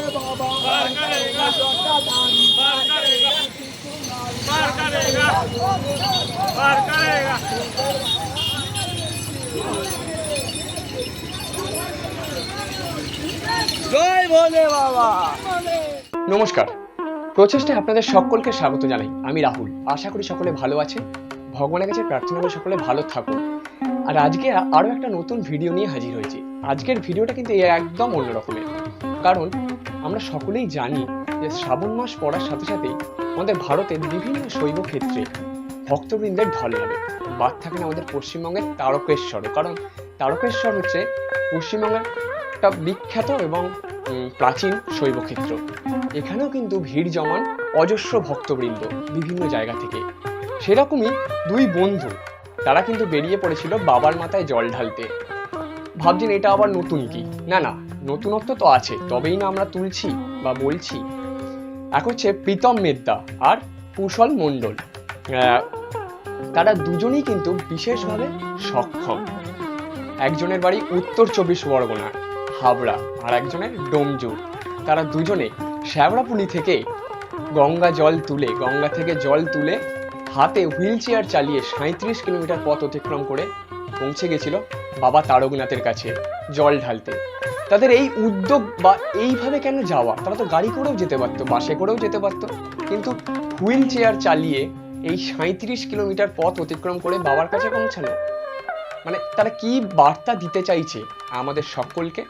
पार करेगा पार करेगा पार करेगा पार करेगा জয় ভোলে বাবা নমস্কার প্রচেষ্টায় আপনাদের সকলকে স্বাগত জানাই আমি রাহুল আশা করি সকলে ভালো আছেন ভগবানের কাছে প্রার্থনা করে সকলে ভালো থাকুন আর আজকে আরও একটা নতুন ভিডিও নিয়ে হাজির হয়েছি আজকের ভিডিওটা কিন্তু একদম অন্য রকমের কারণ আমরা সকলেই জানি যে শ্রাবণ মাস পড়ার সাথে সাথেই আমাদের ভারতের বিভিন্ন শৈব ক্ষেত্রে ভক্তবৃন্দের ঢল নামে বাদ থাকে না আমাদের পশ্চিমবঙ্গের তারকেশ্বর। কারণ তারকেশ্বর হচ্ছে পশ্চিমবঙ্গের একটা বিখ্যাত এবং প্রাচীন শৈবক্ষেত্র। এখানেও কিন্তু ভিড় জমান অজস্র ভক্তবৃন্দ বিভিন্ন জায়গা থেকে। সেরকমই দুই বন্ধু, তারা কিন্তু বেরিয়ে পড়েছিল বাবার মাথায় জল ঢালতে। ভাবছেন এটা আবার নতুন কি? না না নতুনত্ব তো আছে, তবেই না আমরা তুলছি বা বলছি। এক হচ্ছে প্রীতম মেদ্দা আর কুশল মণ্ডল। তারা দুজনেই কিন্তু বিশেষভাবে সক্ষম। একজনের বাড়ি উত্তর চব্বিশ পরগনা, হাবড়া, আর একজনের ডোমজুর। তারা দুজনে শ্যাবড়াপুলি থেকে গঙ্গা জল তুলে, গঙ্গা থেকে জল তুলে হাতে হুইল চেয়ার চালিয়ে সাঁত্রিশ কিলোমিটার পথ অতিক্রম করে পৌঁছে গেছিল বাবা তারকনাথের কাছে জল ঢালতে। তাদের এই উদ্যোগ বা এইভাবে কেন যাওয়া? তারা তো গাড়ি করেও যেতে পারতো, বাসে করেও যেতে পারতো। কিন্তু হুইল চেয়ার চালিয়ে এই সাঁত্রিশ কিলোমিটার পথ অতিক্রম করে বাবার কাছে পৌঁছানো। মানে তারা কি বার্তা দিতে চাইছে আমাদের সকলকে?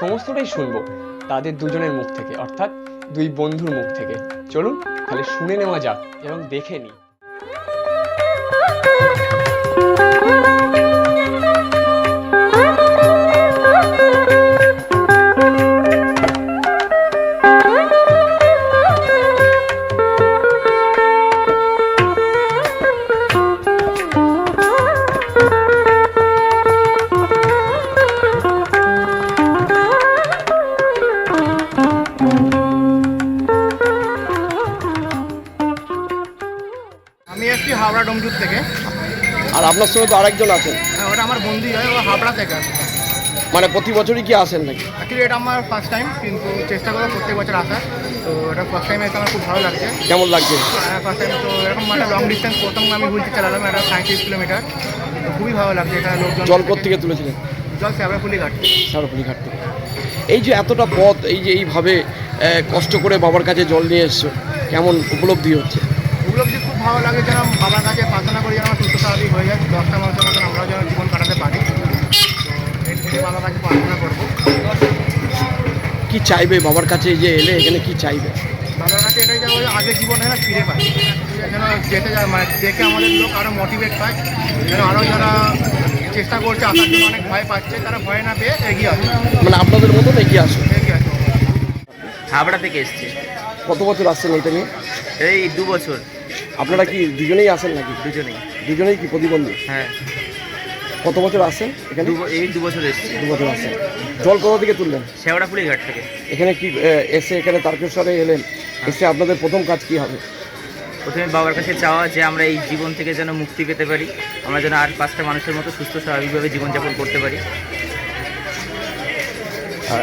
সমস্তটাই শুনব তাদের দুজনের মুখ থেকে, অর্থাৎ দুই বন্ধুর মুখ থেকে। চলুন তাহলে শুনে নেওয়া যাক এবং দেখে নিই। ডোমজুর থেকে। আর আপনার সঙ্গে তো আরেকজন আছেন হ্যাঁ, ওটা আমার বন্ধুই হয় ও হাবড়া থেকে আসে মানে প্রতি বছরই কি আসেন নাকি? অ্যাকচুয়ালি এটা আমার ফার্স্ট টাইম কিন্তু চেষ্টা করব প্রত্যেক বছর আসার। তো এটা ফার্স্ট টাইম এসে আমার খুব ভালো লাগছে। কেমন লাগছে? ফার্স্ট টাইম তো এরকম একটা লং ডিস্টেন্স প্রথম আমি হুইলতে চালালাম এটা সাঁত্রিশ কিলোমিটার। তো খুবই ভালো লাগছে এটা লোকজন জল থেকে তুলেছিলেন? জল শ্যাবড়াফুলি ঘাট সারপুলি ঘাট থেকে। এই যে এতটা পথ এই যে এইভাবে কষ্ট করে বাবার কাছে জল নিয়ে এসছো কেমন উপলব্ধি হচ্ছে? ভালো লাগে যেন বাবার কাছে প্রার্থনা করি যেন আমার সুস্থ স্বাভাবিক হয়ে যায়। দশটা মানুষের মতন আমরাও যেন জীবন কাটাতে পারি। তো এই বাবার কাছে প্রার্থনা করব। কি চাইবে বাবার কাছে যে এলে? এখানে কি চাইবে? বাবার কাছে এটাই যাব যে আগের জীবনে যেন ফিরে পাই যেন যেতে যায় মানে দেখে আমাদের লোক আরও মোটিভেট পায়। যেন আরও যারা চেষ্টা করছে আসার জন্য অনেক ভয় পাচ্ছে তারা ভয় না পেয়ে এগিয়ে আসে মানে আপনাদের মতন এগিয়ে আসো এগিয়ে আসে হাবড়া থেকে এসছে। কত বছর আসছেন এটা নিয়ে? এই দু বছর। আপনারা কি দুজনেই আসেন নাকি? দুজনেই। দুজনেই কি প্রতিবন্ধী? হ্যাঁ। কত বছর আসেন এখানে? এই দু বছর এসছে। দু বছর আসেন জল কোথা থেকে তুললেন? শেওড়াফুলি ঘাট থেকে। এখানে কি এসে এখানে তারকেশ্বরে এলেন? এসে আপনাদের প্রথম কাজ কি হবে? প্রথমে বাবার কাছে চাওয়া যে আমরা এই জীবন থেকে যেন মুক্তি পেতে পারি। আমরা যেন আর পাঁচটা মানুষের মতো সুস্থ স্বাভাবিকভাবে জীবনযাপন করতে পারি। আর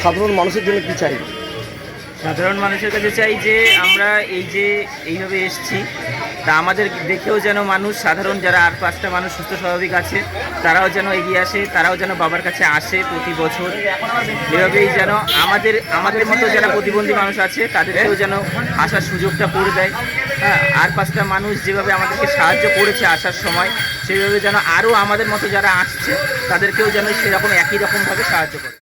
সাধারণ মানুষের জন্য কি চাই? সাধারণ মানুষের কাছে চাই যে আমরা এই যে এইভাবে এসছি, তা আমাদের দেখেও যেন মানুষ, সাধারণ যারা আর পাঁচটা মানুষ সুস্থ স্বাভাবিক আছে, তারাও যেন এগিয়ে আসে, তারাও যেন বাবার কাছে আসে প্রতি বছর। এভাবেই যেন আমাদের আমাদের মতো যারা প্রতিবন্ধী মানুষ আছে, তাদেরকেও যেন আসার সুযোগটা করে দেয়। হ্যাঁ আর পাঁচটা মানুষ যেভাবে আমাদেরকে সাহায্য করেছে আসার সময়, সেইভাবে যেন আরও আমাদের মতো যারা আসছে, তাদেরকেও যেন সেরকম, একই রকমভাবে সাহায্য করে।